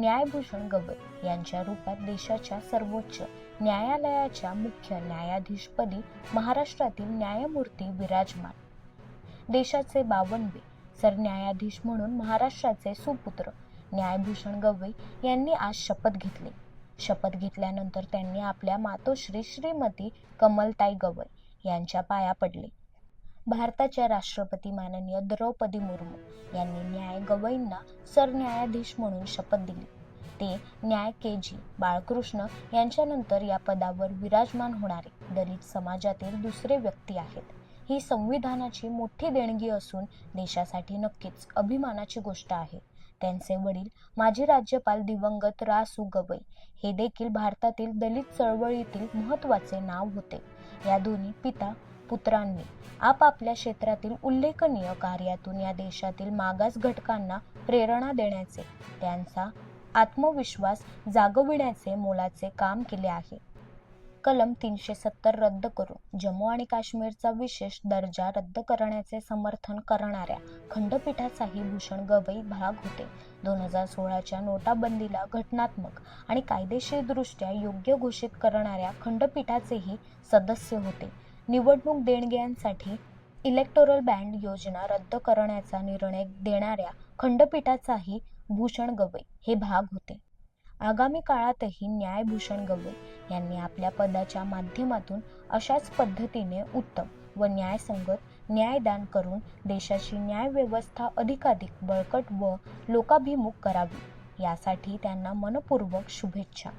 न्यायभूषण गवई यांच्या रूपात देशाच्या सर्वोच्च न्यायालयाच्या मुख्य न्यायाधीशपदी महाराष्ट्रातील न्यायमूर्ती विराजमान. देशाचे बावनवे सरन्यायाधीश म्हणून महाराष्ट्राचे सुपुत्र न्यायभूषण गवई यांनी आज शपथ घेतली. शपथ घेतल्यानंतर त्यांनी आपल्या मातोश्री श्रीमती कमलताई गवई यांच्या पाया पडले. भारताच्या राष्ट्रपती माननीय द्रौपदी मुर्मू यांनी न्याय गवईंना सरन्यायाधीश म्हणून शपथ दिली. ते न्याय के जी बाळकृष्ण यांच्यानंतर या पदावर विराजमान होणारे दलित समाजातील दुसरे व्यक्ती आहेत. ही संविधानाची मोठी देणगी असून देशासाठी नक्कीच अभिमानाची गोष्ट आहे. त्यांचे वडील माजी राज्यपाल दिवंगत रासू गवई हे देखील भारतातील दलित चळवळीतील महत्त्वाचे नाव होते. या दोन्ही पिता पुत्रांनी. आपापल्या क्षेत्रातील उल्लेखनीय कार्यातून या देशातील मागास घटकांना प्रेरणा देण्याचे त्यांचा आत्मविश्वास जागविण्याचे मोलाचे काम केले आहे. कलम तीनशे सत्तर रद्द करून जम्मू आणि काश्मीरचा विशेष दर्जा रद्द करण्याचे समर्थन करणाऱ्या खंडपीठाचाही भूषण गवई भाग होते. दोन हजार सोळाच्या नोटाबंदीला घटनात्मक आणि कायदेशीरदृष्ट्या योग्य घोषित करणाऱ्या खंडपीठाचेही सदस्य होते. निवडणूक देणग्यांसाठी इलेक्टोरल बँड योजना रद्द करण्याचा निर्णय देणाऱ्या खंडपीठाचाही भूषण गवई हे भाग होते. आगामी काळातही न्यायभूषण गवई यांनी आपल्या पदाच्या माध्यमातून अशाच पद्धतीने उत्तम व न्यायसंगत न्यायदान करून देशाची न्यायव्यवस्था अधिकाधिक बळकट व लोकाभिमुख करावी. यासाठी त्यांना मनपूर्वक शुभेच्छा.